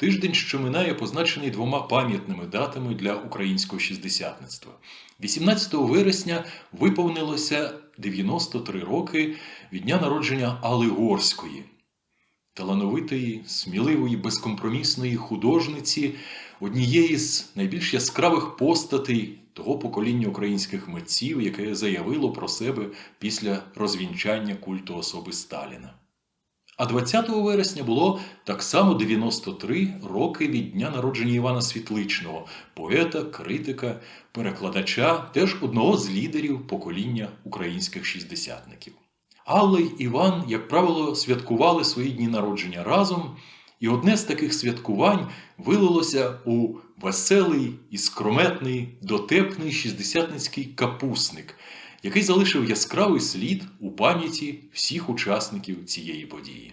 Тиждень, що минає, позначений двома пам'ятними датами для українського шістдесятництва. 18 вересня виповнилося 93 роки від дня народження Алли Горської, талановитої, сміливої, безкомпромісної художниці, однієї з найбільш яскравих постатей того покоління українських митців, яке заявило про себе після розвінчання культу особи Сталіна. А 20 вересня було так само 93 роки від дня народження Івана Світличного, поета, критика, перекладача, теж одного з лідерів покоління українських шістдесятників. Алла й Іван, як правило, святкували свої дні народження разом, і одне з таких святкувань вилилося у веселий, іскрометний, дотепний шістдесятницький капусник, який залишив яскравий слід у пам'яті всіх учасників цієї події.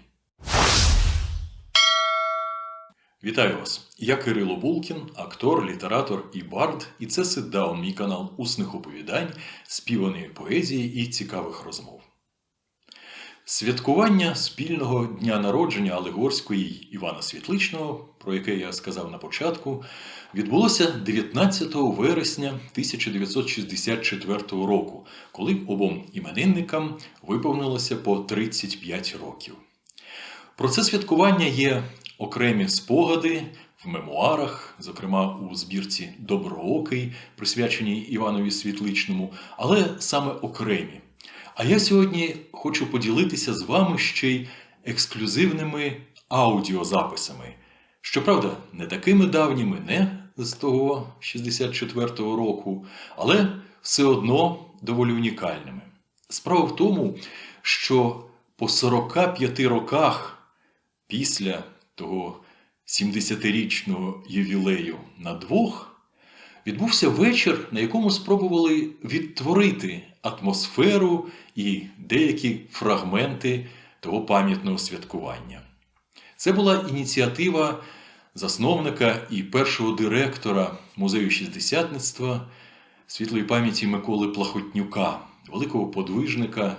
Вітаю вас! Я Кирило Булкін, актор, літератор і бард, і це ситдаун, мій канал усних оповідань, співаної поезії і цікавих розмов. Святкування спільного дня народження Алегорської Івана Світличного, про яке я сказав на початку, відбулося 19 вересня 1964 року, коли обом іменинникам виповнилося по 35 років. Про це святкування є окремі спогади в мемуарах, зокрема у збірці Доброокий, присвяченій Іванові Світличному, але саме окремі. А я сьогодні хочу поділитися з вами ще й ексклюзивними аудіозаписами. Щоправда, не такими давніми, не з того 64-го року, але все одно доволі унікальними. Справа в тому, що по 45 роках після того 70-річного ювілею на двох відбувся вечір, на якому спробували відтворити атмосферу і деякі фрагменти того пам'ятного святкування. Це була ініціатива засновника і першого директора музею шістдесятництва світлої пам'яті Миколи Плахотнюка, великого подвижника,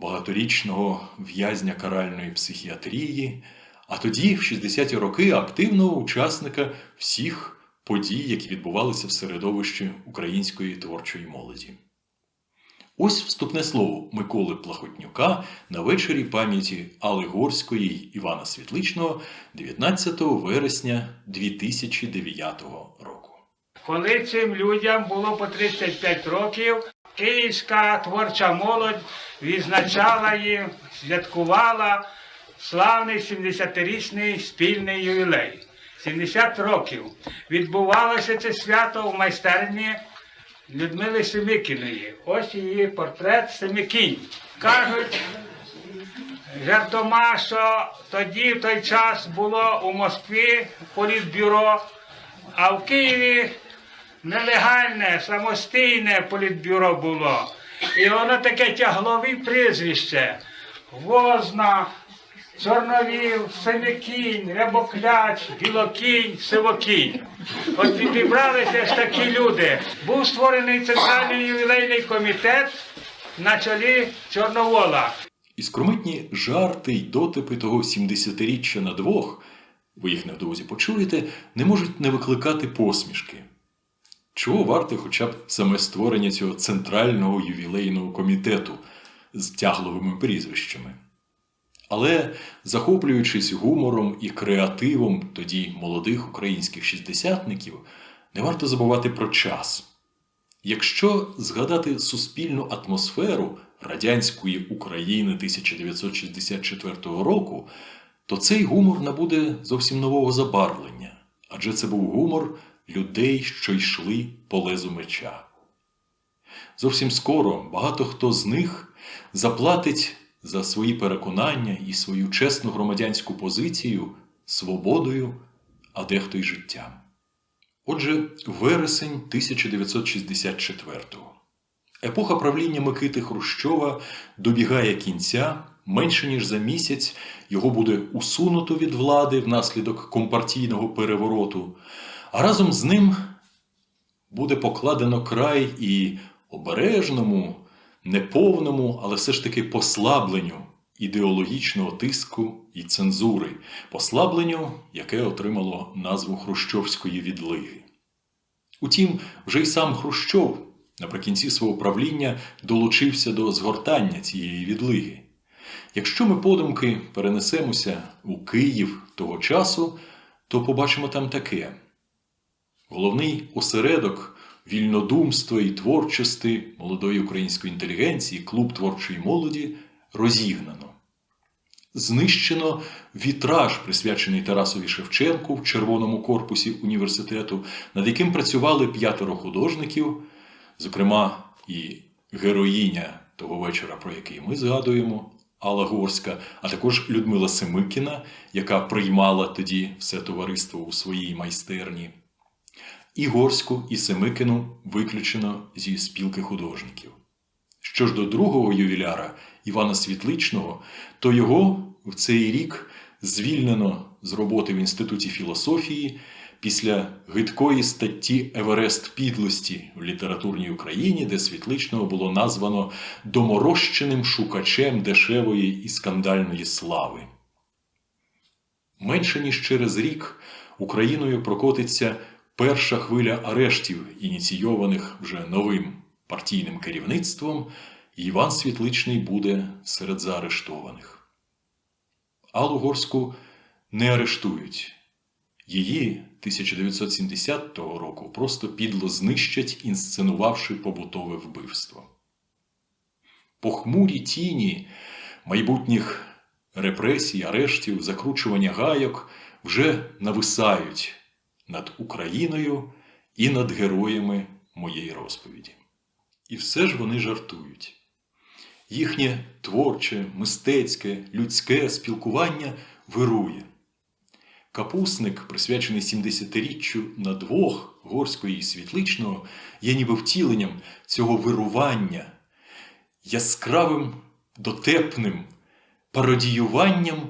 багаторічного в'язня каральної психіатрії, а тоді, в 60-ті роки, активного учасника всіх подій, які відбувалися в середовищі української творчої молоді. Ось вступне слово Миколи Плахотнюка на вечорі пам'яті Алли Горської й Івана Світличного 19 вересня 2009 року. Коли цим людям було по 35 років, київська творча молодь відзначала їм, святкувала славний 70-річний спільний ювілей. 70 років. Відбувалося це свято в майстерні Людмили Семикіної. Ось її портрет Семикінь. Кажуть, жартома, що тоді в той час було у Москві політбюро, а в Києві нелегальне, самостійне політбюро було. І воно таке тяглові прізвище. Возна, Чорновіл, Семикінь, Рябокляч, Білокінь, Сивокінь. От підібралися ж такі люди. Був створений центральний ювілейний комітет на чолі Чорновола. Іскрометні жарти й дотипи того 70-річчя на двох, ви їх невдовзі почуєте, не можуть не викликати посмішки. Чого варте хоча б саме створення цього центрального ювілейного комітету з тягловими прізвищами? Але, захоплюючись гумором і креативом тоді молодих українських шістдесятників, не варто забувати про час. Якщо згадати суспільну атмосферу радянської України 1964 року, то цей гумор набуде зовсім нового забарвлення, адже це був гумор людей, що йшли по лезу меча. Зовсім скоро багато хто з них заплатить за свої переконання і свою чесну громадянську позицію свободою, а дехто й життям. Отже, вересень 1964-го. Епоха правління Микити Хрущова добігає кінця. Менше ніж за місяць його буде усунуто від влади внаслідок компартійного перевороту, а разом з ним буде покладено край і обережному, неповному, але все ж таки послабленню ідеологічного тиску і цензури, послабленню, яке отримало назву Хрущовської відлиги. Утім, вже й сам Хрущов наприкінці свого правління долучився до згортання цієї відлиги. Якщо ми подумки перенесемося у Київ того часу, то побачимо там таке: головний осередок вільнодумства і творчості молодої української інтелігенції, клуб творчої молоді розігнано. Знищено вітраж, присвячений Тарасові Шевченку в червоному корпусі університету, над яким працювали п'ятеро художників, зокрема і героїня того вечора, про який ми згадуємо, Алла Горська, а також Людмила Семикіна, яка приймала тоді все товариство у своїй майстерні. І Горську, і Семикину виключено зі спілки художників. Що ж до другого ювіляра Івана Світличного, то його в цей рік звільнено з роботи в Інституті філософії після гидкої статті Еверест підлості в літературній Україні, де Світличного було названо доморощеним шукачем дешевої і скандальної слави. Менше ніж через рік Україною прокотиться перша хвиля арештів, ініційованих вже новим партійним керівництвом, Іван Світличний буде серед заарештованих. Аллу Горську не арештують. Її 1970 року просто підло знищать, інсценувавши побутове вбивство. Похмурі тіні майбутніх репресій, арештів, закручування гайок вже нависають над Україною і над героями моєї розповіді. І все ж вони жартують. Їхнє творче, мистецьке, людське спілкування вирує. Капусник, присвячений 70-річчю на двох Горської і Світличного, є ніби втіленням цього вирування, яскравим, дотепним пародіюванням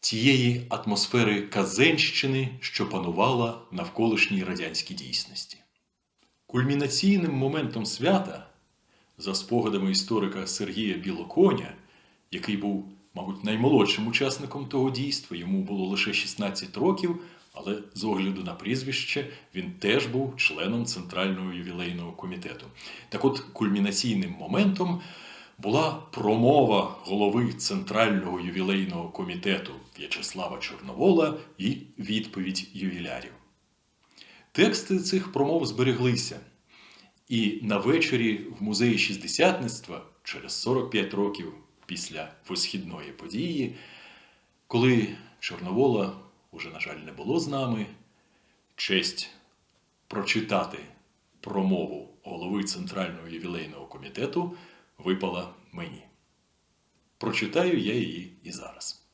тієї атмосфери казенщини, що панувала навколишній радянській дійсності. Кульмінаційним моментом свята, за спогадами історика Сергія Білоконя, який був, мабуть, наймолодшим учасником того дійства, йому було лише 16 років, але з огляду на прізвище він теж був членом Центрального ювілейного комітету. Так от, кульмінаційним моментом була промова голови Центрального ювілейного комітету В'ячеслава Чорновола і відповідь ювілярів. Тексти цих промов збереглися. І на вечорі в музеї шістдесятництва через 45 років після висхідної події, коли Чорновола уже, на жаль, не було з нами, честь прочитати промову голови Центрального ювілейного комітету випала мені. Прочитаю я її і зараз.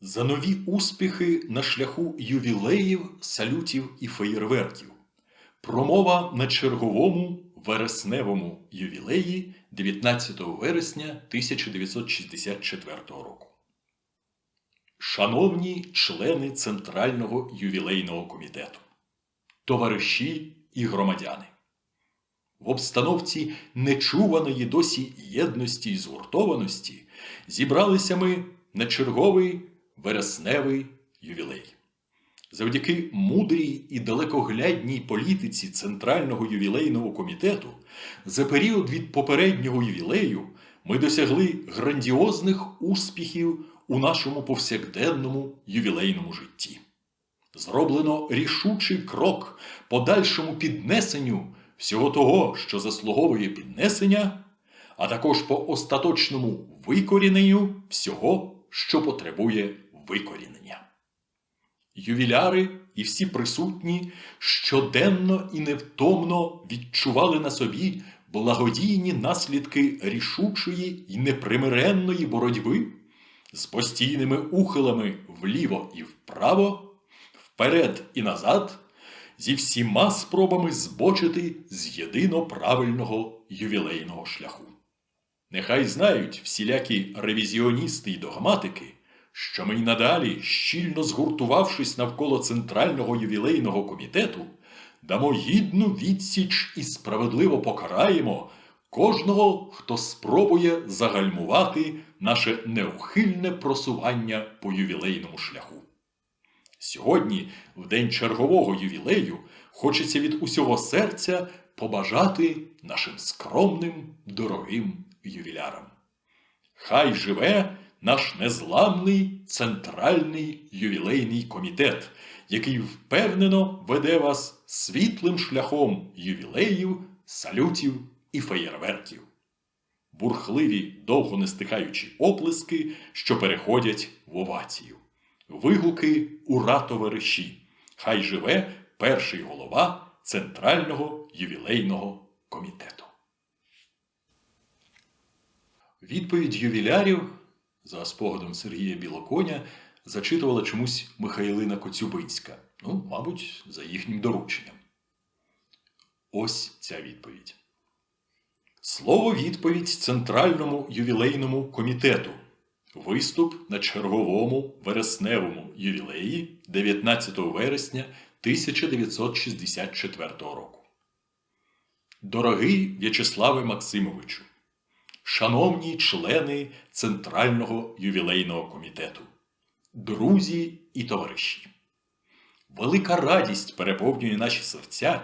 За нові успіхи на шляху ювілеїв, салютів і феєрверків. Промова на черговому вересневому ювілеї 19 вересня 1964 року. Шановні члени Центрального ювілейного комітету, товариші і громадяни. В обстановці нечуваної досі єдності й згуртованості зібралися ми на черговий вересневий ювілей. Завдяки мудрій і далекоглядній політиці Центрального ювілейного комітету за період від попереднього ювілею ми досягли грандіозних успіхів у нашому повсякденному ювілейному житті. Зроблено рішучий крок подальшому піднесенню всього того, що заслуговує піднесення, а також по остаточному викоріненню всього, що потребує викорінення. Ювіляри і всі присутні щоденно і невтомно відчували на собі благодійні наслідки рішучої і непримиренної боротьби з постійними ухилами вліво і вправо, вперед і назад, зі всіма спробами збочити з єдино правильного ювілейного шляху. Нехай знають всілякі ревізіоністи й догматики, що ми й надалі, щільно згуртувавшись навколо Центрального ювілейного комітету, дамо гідну відсіч і справедливо покараємо кожного, хто спробує загальмувати наше неухильне просування по ювілейному шляху. Сьогодні, в день чергового ювілею, хочеться від усього серця побажати нашим скромним, дорогим ювілярам. Хай живе наш незламний центральний ювілейний комітет, який впевнено веде вас світлим шляхом ювілеїв, салютів і феєрверків. Бурхливі, довго не стихаючі оплески, що переходять в овацію. Вигуки ура товариші. Хай живе перший голова Центрального ювілейного комітету. Відповідь ювілярів за спогадом Сергія Білоконя зачитувала чомусь Михайлина Коцюбинська. Ну, мабуть, за їхнім дорученням. Ось ця відповідь. Слово відповідь Центральному ювілейному комітету. Виступ на черговому вересневому ювілеї 19 вересня 1964 року. Дорогий В'ячеславе Максимовичу, шановні члени Центрального ювілейного комітету, друзі і товариші. Велика радість переповнює наші серця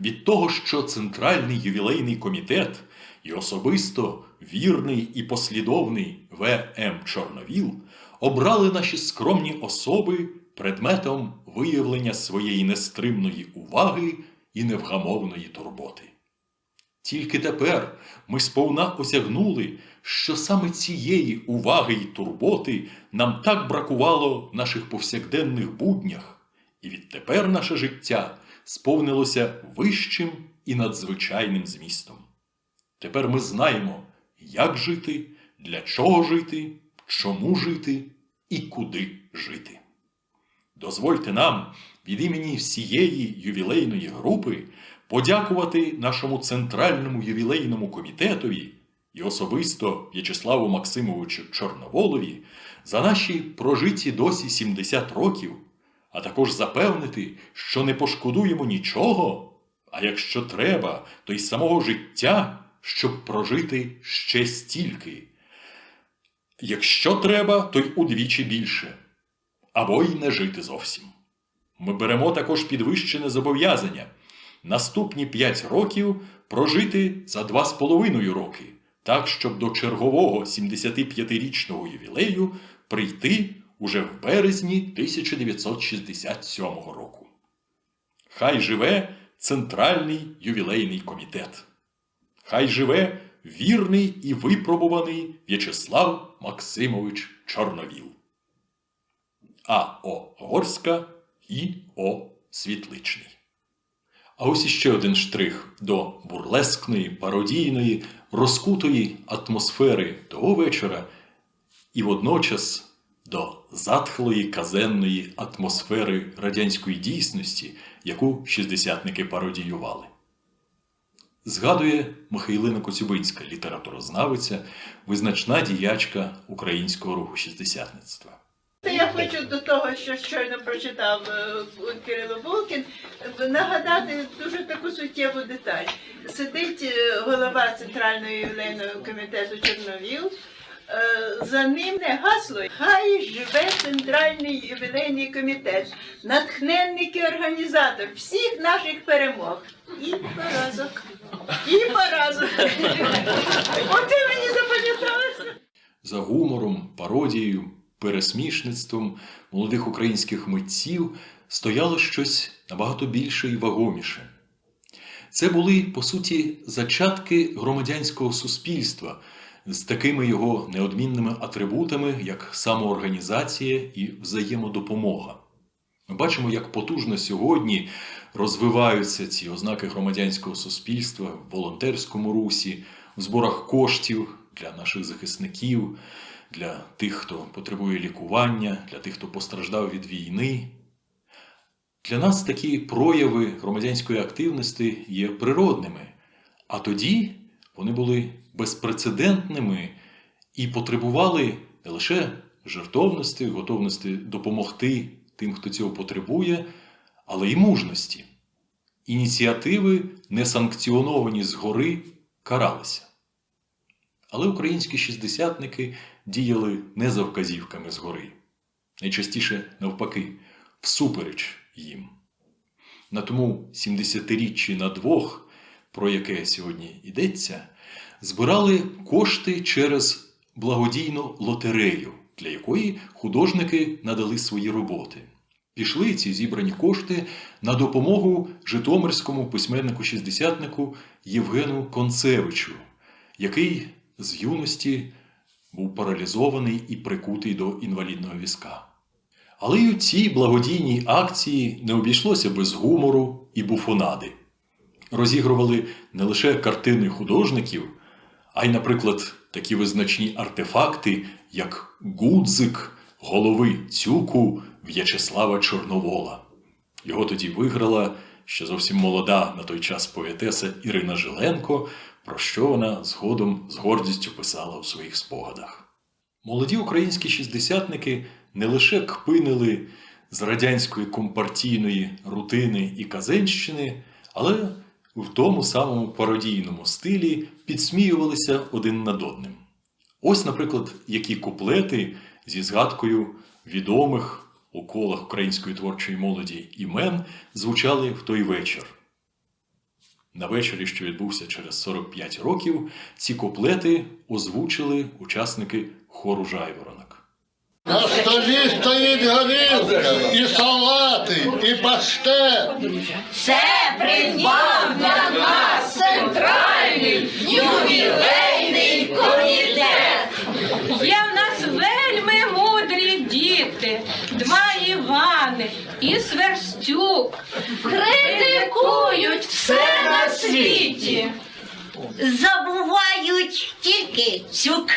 від того, що Центральний ювілейний комітет і особисто вірний і послідовний В.М. Чорновіл обрали наші скромні особи предметом виявлення своєї нестримної уваги і невгамовної турботи. Тільки тепер ми сповна осягнули, що саме цієї уваги й турботи нам так бракувало в наших повсякденних буднях, і відтепер наше життя сповнилося вищим і надзвичайним змістом. Тепер ми знаємо, як жити, для чого жити, чому жити і куди жити. Дозвольте нам від імені всієї ювілейної групи подякувати нашому центральному ювілейному комітетові і особисто В'ячеславу Максимовичу Чорноволові за наші прожиті досі 70 років, а також запевнити, що не пошкодуємо нічого, а якщо треба, то й самого життя, щоб прожити ще стільки. Якщо треба, то й удвічі більше, або й не жити зовсім. Ми беремо також підвищене зобов'язання наступні 5 років прожити за 2,5 роки, так, щоб до чергового 75-річного ювілею прийти уже в березні 1967 року. Хай живе Центральний ювілейний комітет. Хай живе вірний і випробуваний В'ячеслав Максимович Чорновіл. А. О. Горська і О. Світличний. А ось іще один штрих до бурлескної, пародійної, розкутої атмосфери того вечора і водночас до затхлої казенної атмосфери радянської дійсності, яку шістдесятники пародіювали. Згадує Михайлина Коцюбинська, літературознавиця, визначна діячка українського руху шістдесятництва. Я хочу до того, що щойно прочитав е, Кирило Булкін, нагадати дуже таку суттєву деталь. Сидить е, голова Центрального ювілейного комітету Чорновіл. Е, За ним не гасло Хай живе Центральний ювілейний комітет, натхненник і організатор всіх наших перемог. І поразок. І поразок. Оце мені запам'яталося. За гумором, пародією, пересмішництвом молодих українських митців стояло щось набагато більше і вагоміше. Це були, по суті, зачатки громадянського суспільства з такими його неодмінними атрибутами, як самоорганізація і взаємодопомога. Ми бачимо, як потужно сьогодні розвиваються ці ознаки громадянського суспільства в волонтерському русі, в зборах коштів для наших захисників, для тих, хто потребує лікування, для тих, хто постраждав від війни. Для нас такі прояви громадянської активності є природними, а тоді вони були безпрецедентними і потребували не лише жертовності, готовності допомогти тим, хто цього потребує, але й мужності. Ініціативи, не санкціоновані згори, каралися. Але українські шістдесятники діяли не за вказівками згори, найчастіше навпаки, всупереч їм. На тому 70-річчі на двох, про яке сьогодні йдеться, збирали кошти через благодійну лотерею, для якої художники надали свої роботи. Пішли ці зібрані кошти на допомогу житомирському письменнику-шістдесятнику Євгену Концевичу, який з юності був паралізований і прикутий до інвалідного візка. Але й у цій благодійній акції не обійшлося без гумору і буфонади. Розігрували не лише картини художників, а й, наприклад, такі визначні артефакти, як гудзик голови цюку В'ячеслава Чорновола. Його тоді виграла ще зовсім молода на той час поетеса Ірина Жиленко, про що вона згодом з гордістю писала у своїх спогадах. Молоді українські шістдесятники не лише кпинили з радянської компартійної рутини і казенщини, але в тому самому пародійному стилі підсміювалися один над одним. Ось, наприклад, які куплети зі згадкою відомих у колах української творчої молоді імен звучали в той вечір. На вечорі, що відбувся через 45 років, ці куплети озвучили учасники хору Жайворонок. На столі стоїть горілка, і салати, і паштет. Це придбав для нас центральний ювілейний комітет. Є в нас вельми мудрі діти, два Івани і Сверстюк. Критикують все на світі. забувають тільки цюк.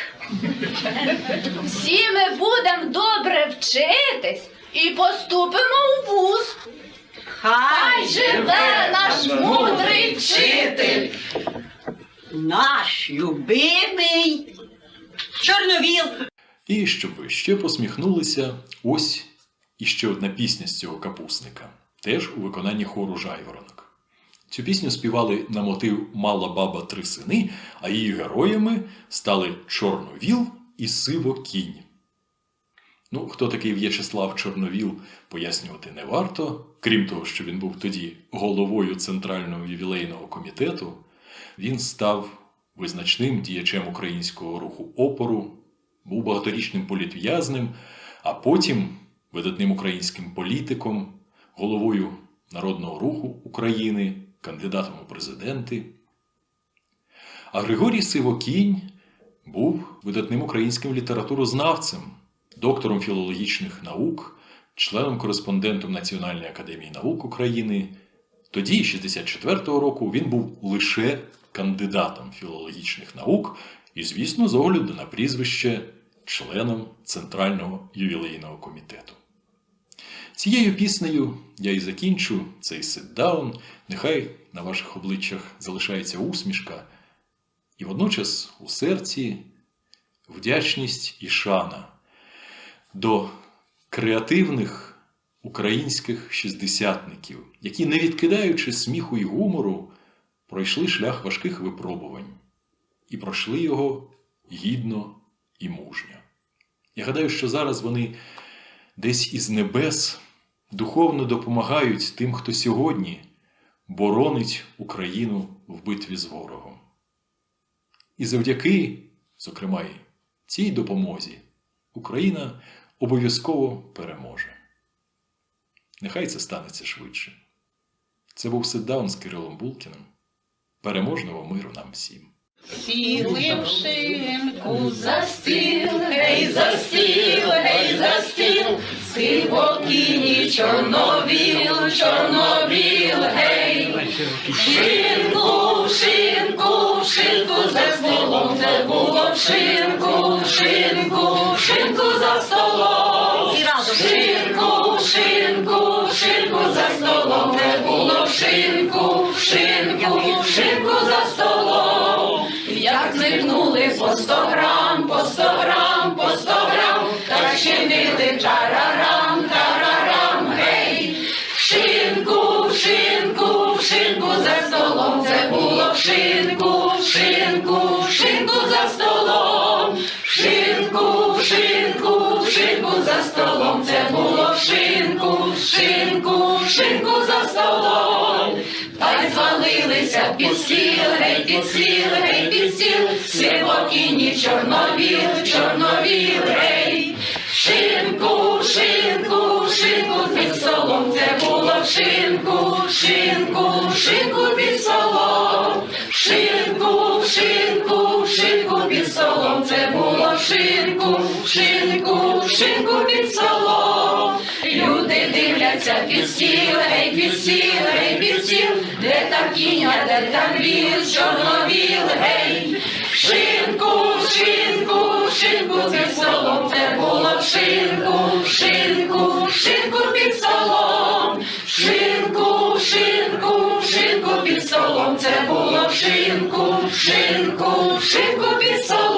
Всі ми будемо добре вчитись і поступимо в вуз. Хай живе наш мудрий вчитель. Наш любимий чорновіл. І щоб ви ще посміхнулися, ось іще одна пісня з цього капусника, теж у виконанні хору Жайворонок. Цю пісню співали на мотив Мала баба три сини, а її героями стали Чорновіл і Сивокінь. Ну, хто такий В'ячеслав Чорновіл, пояснювати не варто. Крім того, що він був тоді головою Центрального ювілейного комітету, він став визначним діячем українського руху опору, був багаторічним політв'язнем, а потім видатним українським політиком, головою Народного руху України, кандидатом у президенти. А Григорій Сивокінь був видатним українським літературознавцем, доктором філологічних наук, членом-кореспондентом Національної академії наук України. Тоді, 64-го року, він був лише кандидатом філологічних наук і, звісно, з огляду на прізвище членом Центрального ювілейного комітету. Цією піснею я і закінчу цей ситдаун. Нехай на ваших обличчях залишається усмішка, і водночас у серці вдячність і шана до креативних українських шістдесятників, які, не відкидаючи сміху і гумору, пройшли шлях важких випробувань і пройшли його гідно і мужньо. Я гадаю, що зараз вони десь із небес духовно допомагають тим, хто сьогодні боронить Україну в битві з ворогом. І завдяки, зокрема, цій допомозі, Україна обов'язково переможе. Нехай це станеться швидше. Це був ситдаун з Кирилом Булкіним. Переможного миру нам всім. Сіли в шинку за стіл, гей, за стіл, гей, за стіл, сивокіні, чорновіл, чорновіл, гей. Шинку, шинку, шинку за столом, це було шинку, шинку, шинку за столом. Шинку, шинку, шинку за столом, це було шинку, шинку, шинку за столом. Як зникнули по сто грам, по сто грам, по сто грам, так чинили тарарам, шинку, шинку за столом, шинку, шинку, шинку за столом. Це було шинку, шинку, шинку за столом. Та й звалилися під стіл, гей, під стіл, гей, під стіл, сивокіні чорновіл, чорновіл, гей. Шинку, шинку, шинку під столом. Це було шинку, шинку, шинку під столом. Шинку, шинку, шинку під столом. Люди дивляться під стіл, гей, під стіл, гей, під стіл, де там кіня, де там віл, чорновіл, гей. Шинку, шинку, шинку під столом, це було в шинку, шинку, шинку під столом, шинку, шинку, шинку під столом, це було шинку, шинку, шинку під столом.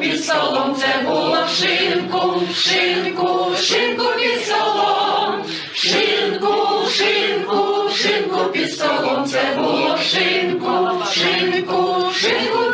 під столом, це було в шинку, шинку, шинку під столом, шинку, шинку, шинку під столом, це було в шинку, шинку, шинку.